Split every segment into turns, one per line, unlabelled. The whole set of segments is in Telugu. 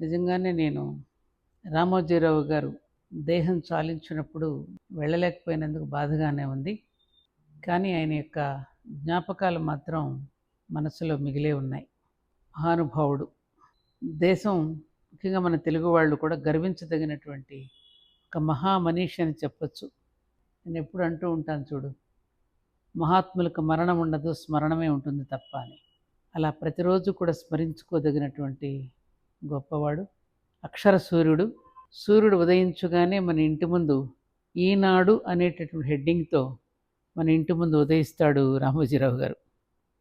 నిజంగానే నేను రామోజీరావు గారు దేహం చాలించినప్పుడు వెళ్ళలేకపోయినందుకు బాధగానే ఉంది. కానీ ఆయన యొక్క జ్ఞాపకాలు మాత్రం మనసులో మిగిలే ఉన్నాయి. మహానుభావుడు. దేశం ముఖ్యంగా మన తెలుగు వాళ్ళు కూడా గర్వించదగినటువంటి ఒక మహామనీషి అని చెప్పొచ్చు. నేను ఎప్పుడు అంటూ ఉంటాను చూడు మహాత్ములకు మరణం ఉండదు స్మరణమే ఉంటుంది తప్ప అని. అలా ప్రతిరోజు కూడా స్మరించుకోదగినటువంటి గొప్పవాడు అక్షర సూర్యుడు. సూర్యుడు ఉదయించుగానే మన ఇంటి ముందు ఈనాడు అనేటటువంటి హెడ్డింగ్తో మన ఇంటి ముందు ఉదయిస్తాడు రామోజీరావు గారు.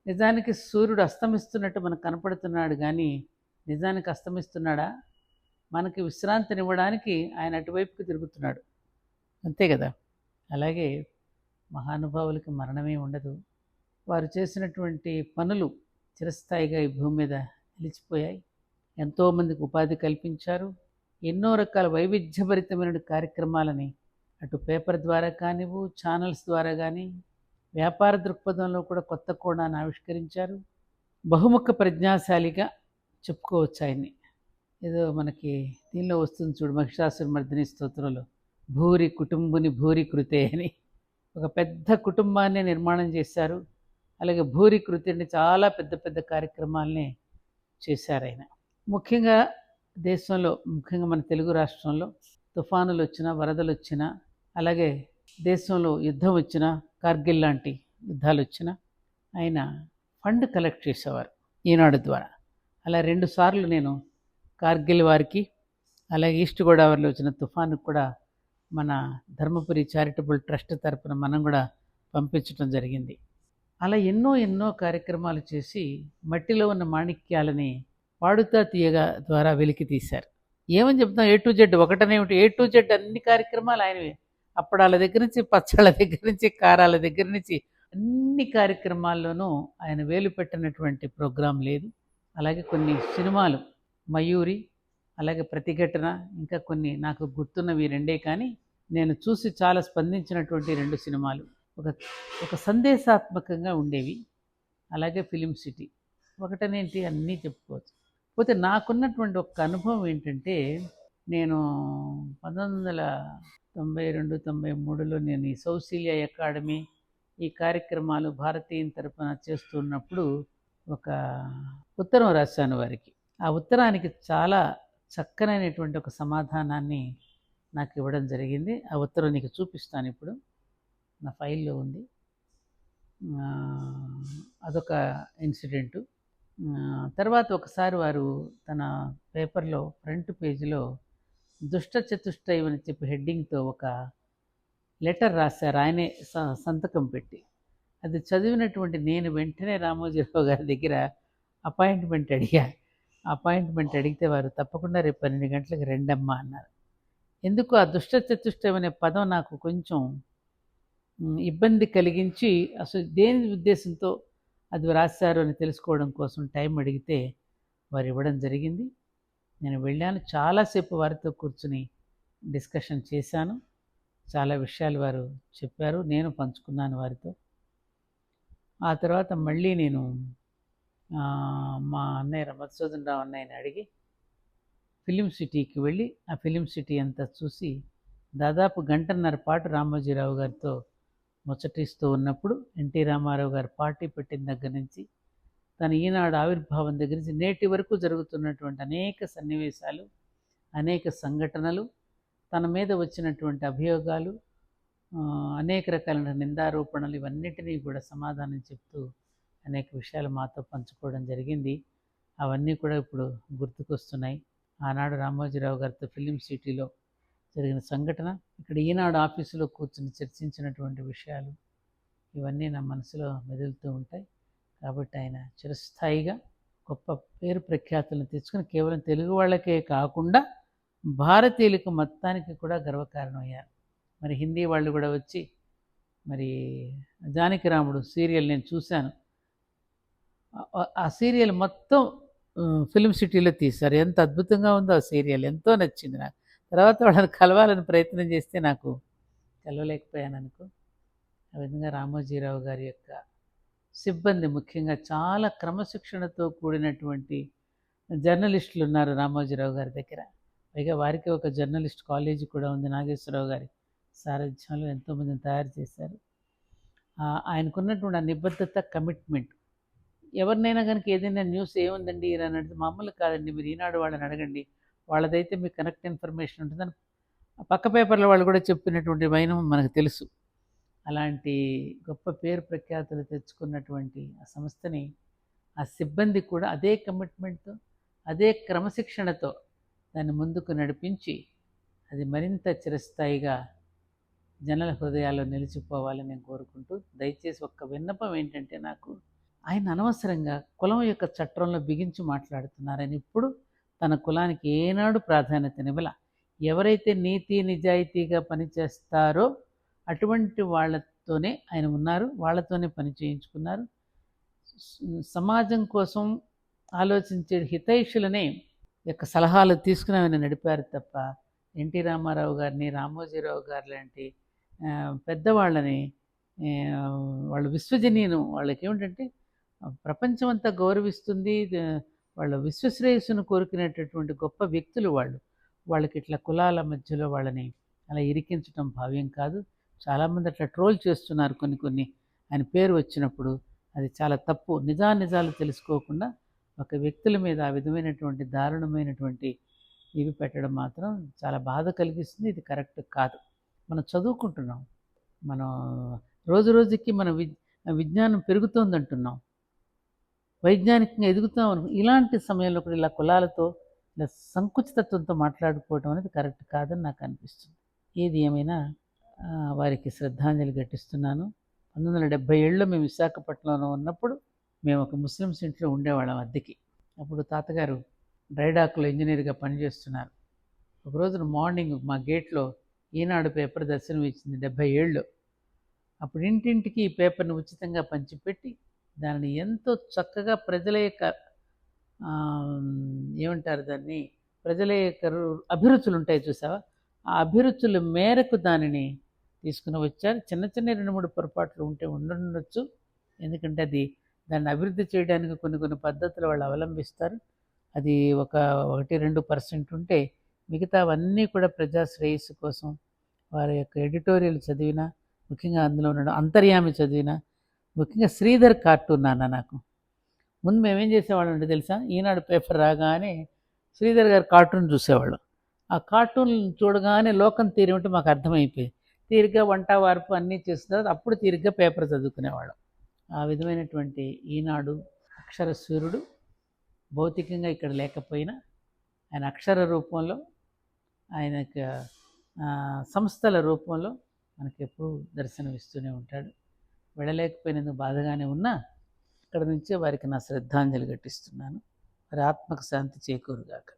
నిజానికి సూర్యుడు అస్తమిస్తున్నట్టు మనకు కనపడుతున్నాడు కానీ నిజానికి అస్తమిస్తున్నాడా? మనకి విశ్రాంతినివ్వడానికి ఆయన అటువైపుకి తిరుగుతున్నాడు. అంతే కదా? అలాగే మహానుభావులకి మరణమే ఉండదు. వారు చేసినటువంటి పనులు చిరస్థాయిగా ఈ భూమి మీద నిలిచిపోయాయి. ఎంతోమందికి ఉపాధి కల్పించారు. ఎన్నో రకాల వైవిధ్యభరితమైన కార్యక్రమాలని అటు పేపర్ ద్వారా కానివ్వు ఛానల్స్ ద్వారా కానీ వ్యాపార దృక్పథంలో కూడా కొత్త కోణాన్ని ఆవిష్కరించారు. బహుముఖ ప్రజ్ఞాశాలిగా చెప్పుకోవచ్చు ఆయన్ని. ఏదో మనకి దీనిలో వస్తుంది చూడు మహిషాసుర మర్దిని స్తోత్రంలో. భూరి కుటుంబుని భూరి కృతే అని. ఒక పెద్ద కుటుంబాన్ని నిర్మాణం చేశారు. అలాగే భూరి కృతి అంటే చాలా పెద్ద పెద్ద కార్యక్రమాలని చేశారు ఆయన. ముఖ్యంగా దేశంలో ముఖ్యంగా మన తెలుగు రాష్ట్రంలో తుఫానులు వచ్చినా వరదలు వచ్చినా అలాగే దేశంలో యుద్ధం వచ్చినా కార్గిల్ లాంటి యుద్ధాలు వచ్చినా ఆయన ఫండ్ కలెక్ట్ చేసేవారు ఈనాడు ద్వారా. అలా రెండు సార్లు నేను కార్గిల్ వారికి అలాగే ఈస్ట్ గోదావరిలో వచ్చిన తుఫాను కూడా మన ధర్మపురి చారిటబుల్ ట్రస్ట్ తరపున మనం కూడా పంపించడం జరిగింది. అలా ఎన్నో ఎన్నో కార్యక్రమాలు చేసి మట్టిలో ఉన్న మాణిక్యాలని పాడుతా తీయగా ద్వారా వెలికి తీశారు. ఏమని చెప్తాం ఏ టు జెడ్ ఒకటనేమిటి ఏ టు జెడ్ అన్ని కార్యక్రమాలు ఆయనవే. అప్పడాల దగ్గర నుంచి పచ్చళ్ళ దగ్గర నుంచి కారాల దగ్గర నుంచి అన్ని కార్యక్రమాల్లోనూ ఆయన వేలు పెట్టినటువంటి ప్రోగ్రాం లేదు. అలాగే కొన్ని సినిమాలు మయూరి అలాగే ప్రతిఘటన ఇంకా కొన్ని నాకు గుర్తున్నవి రెండే కానీ నేను చూసి చాలా స్పందించినటువంటి రెండు సినిమాలు. ఒక ఒక సందేశాత్మకంగా ఉండేవి. అలాగే ఫిలిం సిటీ. ఒకటనేంటి? అన్నీ చెప్పుకోవచ్చు. పోతే నాకున్నటువంటి ఒక అనుభవం ఏంటంటే నేను పంతొమ్మిది వందల తొంభై రెండు తొంభై మూడులో నేను ఈ సౌశీల్య అకాడమీ ఈ కార్యక్రమాలు భారతీయం తరఫున చేస్తున్నప్పుడు ఒక ఉత్తరం రాశాను వారికి. ఆ ఉత్తరానికి చాలా చక్కనైనటువంటి ఒక సమాధానాన్ని నాకు ఇవ్వడం జరిగింది. ఆ ఉత్తరం నీకు చూపిస్తాను ఇప్పుడు. నా ఫైల్లో ఉంది. అదొక ఇన్సిడెంటు. తర్వాత ఒకసారి వారు తన పేపర్లో ఫ్రంట్ పేజీలో దుష్ట చతుష్టయం అని చెప్పి హెడ్డింగ్తో ఒక లెటర్ రాశారు. ఆయనే స- సంతకం పెట్టి. అది చదివినటువంటి నేను వెంటనే రామోజీరావు గారి దగ్గర అపాయింట్మెంట్ అడిగా. అపాయింట్మెంట్ అడిగితే వారు తప్పకుండా రేపు పన్నెండు గంటలకు రెండమ్మా అన్నారు. ఎందుకు ఆ దుష్ట చతుష్టయం అనే పదం నాకు కొంచెం ఇబ్బంది కలిగించి అసలు దేని ఉద్దేశంతో అది రాశారు అని తెలుసుకోవడం కోసం టైం అడిగితే వారు ఇవ్వడం జరిగింది. నేను వెళ్ళాను. చాలాసేపు వారితో కూర్చుని డిస్కషన్ చేశాను. చాలా విషయాలు వారు చెప్పారు. నేను పంచుకున్నాను వారితో. ఆ తర్వాత మళ్ళీ నేను మా అన్నయ్య మధుసూదన్ అన్నయ్యని అడిగి ఫిలిం సిటీకి వెళ్ళి ఆ ఫిలిం సిటీ అంతా చూసి దాదాపు గంటన్నర పాటు రామోజీరావు గారితో ముచ్చటిస్తూ ఉన్నప్పుడు ఎన్టీ రామారావు గారు పార్టీ పెట్టిన దగ్గర నుంచి తన ఈనాడు ఆవిర్భావం దగ్గర నుంచి నేటి వరకు జరుగుతున్నటువంటి అనేక సన్నివేశాలు అనేక సంఘటనలు తన మీద వచ్చినటువంటి అభియోగాలు అనేక రకాలైన నిందారోపణలు ఇవన్నిటినీ కూడా సమాధానం చెప్తూ అనేక విషయాలు మాతో పంచుకోవడం జరిగింది. అవన్నీ కూడా ఇప్పుడు గుర్తుకొస్తున్నాయి. ఆనాడు రామోజీరావు గారితో ఫిలిం సిటీలో జరిగిన సంఘటన ఇక్కడ ఈనాడు ఆఫీసులో కూర్చుని చర్చించినటువంటి విషయాలు ఇవన్నీ నా మనసులో మెదులుతూ ఉంటాయి. కాబట్టి ఆయన చిరస్థాయిగా గొప్ప పేరు ప్రఖ్యాతులను తెచ్చుకుని కేవలం తెలుగు వాళ్ళకే కాకుండా భారతీయులకు మొత్తానికి కూడా గర్వకారణమయ్యారు. మరి హిందీ వాళ్ళు కూడా వచ్చి మరి జానకిరాముడు సీరియల్ నేను చూశాను. ఆ- ఆ సీరియల్ మొత్తం ఫిలిం సిటీలో తీశారు. ఎంత అద్భుతంగా ఉందో ఆ సీరియల్. ఎంతో నచ్చింది నాకు. తర్వాత వాళ్ళని కలవాలని ప్రయత్నం చేస్తే నాకు కలవలేకపోయాను అనుకో ఆ విధంగా రామోజీరావు గారి యొక్క సిబ్బంది ముఖ్యంగా చాలా క్రమశిక్షణతో కూడినటువంటి జర్నలిస్టులు ఉన్నారు రామోజీరావు గారి దగ్గర. పైగా వారికి ఒక జర్నలిస్ట్ కాలేజీ కూడా ఉంది నాగేశ్వరరావు గారి సారథ్యంలో ఎంతోమందిని తయారు చేశారు. ఆయనకున్నటువంటి ఆ నిబద్ధత కమిట్మెంట్ ఎవరినైనా కనుక ఏదైనా న్యూస్ ఏముందండి? ఇలా అడిగితే మామూలు కాదండి. మీరు ఈనాడు వాళ్ళని అడగండి. వాళ్ళదైతే మీకు కనెక్ట్ ఇన్ఫర్మేషన్ ఉంటుందని పక్క పేపర్ల వాళ్ళు కూడా చెప్పినటువంటి వైనం మనకు తెలుసు. అలాంటి గొప్ప పేరు ప్రఖ్యాతులు తెచ్చుకున్నటువంటి ఆ సంస్థని ఆ సిబ్బంది కూడా అదే కమిట్మెంట్తో అదే క్రమశిక్షణతో దాన్ని ముందుకు నడిపించి అది మరింత చిరస్థాయిగా జనల హృదయాల్లో నిలిచిపోవాలని నేను కోరుకుంటూ దయచేసి ఒక్క విన్నపం ఏంటంటే నాకు ఆయన అనవసరంగా కులం యొక్క చట్రంలో బిగించి మాట్లాడుతున్నారని ఇప్పుడు తన కులానికి ఏనాడు ప్రాధాన్యతనివ్వల ఎవరైతే నీతి నిజాయితీగా పనిచేస్తారో అటువంటి వాళ్ళతోనే ఆయన ఉన్నారు వాళ్ళతోనే పని చేయించుకున్నారు. సమాజం కోసం ఆలోచించే హితైషులనే యొక్క సలహాలు తీసుకుని ఆయన నడిపారు తప్ప ఎన్టీ రామారావు గారిని రామోజీరావు గారు లాంటి పెద్దవాళ్ళని వాళ్ళు వాళ్ళ విశ్వజనీయం వాళ్ళకి ఏమిటంటే ప్రపంచం అంతా గౌరవిస్తుంది వాళ్ళ విశ్వశ్రేయస్సును కోరుకునేటటువంటి గొప్ప వ్యక్తులు వాళ్ళు. వాళ్ళకి ఇట్లా కులాల మధ్యలో వాళ్ళని అలా ఇరికించడం భావ్యం కాదు. చాలామంది అట్లా ట్రోల్ చేస్తున్నారు కొన్ని కొన్ని. ఆయన పేరు వచ్చినప్పుడు అది చాలా తప్పు. నిజానిజాలు తెలుసుకోకుండా ఒక వ్యక్తుల మీద ఆ విధమైనటువంటి దారుణమైనటువంటి ఇవి పెట్టడం మాత్రం చాలా బాధ కలిగిస్తుంది. ఇది కరెక్ట్ కాదు. మనం చదువుకుంటున్నాం. మనం రోజు రోజుకి మన విజ్ఞానం పెరుగుతోంది అంటున్నాం వైజ్ఞానికంగా ఎదుగుతాం అనుకు ఇలాంటి సమయంలో కూడా ఇలా కులాలతో ఇలా సంకుచితత్వంతో మాట్లాడుకోవడం అనేది కరెక్ట్ కాదని నాకు అనిపిస్తుంది. ఏది ఏమైనా వారికి శ్రద్ధాంజలి ఘటిస్తున్నాను. పంతొమ్మిది వందల డెబ్భై ఏళ్ళలో మేము విశాఖపట్నంలో ఉన్నప్పుడు మేము ఒక ముస్లిమ్స్ ఇంట్లో ఉండేవాళ్ళం అద్దెకి. అప్పుడు తాతగారు డ్రైడాక్లో ఇంజనీర్గా పనిచేస్తున్నారు. ఒక రోజున మార్నింగ్ మా గేట్లో ఈనాడు పేపర్ దర్శనం ఇచ్చింది డెబ్భై ఏళ్ళు అప్పుడు ఇంటింటికి ఈ పేపర్ని ఉచితంగా పంచిపెట్టి దానిని ఎంతో చక్కగా ప్రజల యొక్క ఏమంటారు దాన్ని? ప్రజల యొక్క అభిరుచులు ఉంటాయి చూసావా? ఆ అభిరుచుల మేరకు దానిని తీసుకుని వచ్చారు. చిన్న చిన్న రెండు మూడు పొరపాట్లు ఉంటే ఉండొచ్చు. ఎందుకంటే అది దాన్ని అభివృద్ధి చేయడానికి కొన్ని కొన్ని పద్ధతులు వాళ్ళు అవలంబిస్తారు. అది ఒక ఒకటి రెండు పర్సెంట్ ఉంటే మిగతావన్నీ కూడా ప్రజా శ్రేయస్సు కోసం వారి యొక్క ఎడిటోరియల్ చదివిన ముఖ్యంగా అందులో ఉన్న అంతర్యామి చదివిన ముఖ్యంగా శ్రీధర్ కార్టూన్ నాన్న నాకు. ముందు మేమేం చేసేవాళ్ళం అంటే తెలుసా? ఈనాడు పేపర్ రాగానే శ్రీధర్ గారు కార్టూన్ చూసేవాళ్ళం. ఆ కార్టూన్ చూడగానే లోకం తీరేమిటి మాకు అర్థమైపోయింది. తీరిగ్గా వంట వార్పు అన్నీ చేసిన తర్వాత అప్పుడు తీరిగ్గా పేపర్ చదువుకునేవాళ్ళం. ఆ విధమైనటువంటి ఈనాడు అక్షర సూర్యుడు భౌతికంగా ఇక్కడ లేకపోయినా ఆయన అక్షర రూపంలో ఆయన యొక్క, సంస్థల రూపంలో మనకి ఎప్పుడూ దర్శనమిస్తూనే ఉంటాడు. వెళ్ళలేకపోయినందుకు బాధగానే ఉన్నా ఇక్కడ నుంచే వారికి నా శ్రద్ధాంజలి ఘటిస్తున్నాను. వారి ఆత్మకు శాంతి చేకూరుగాక.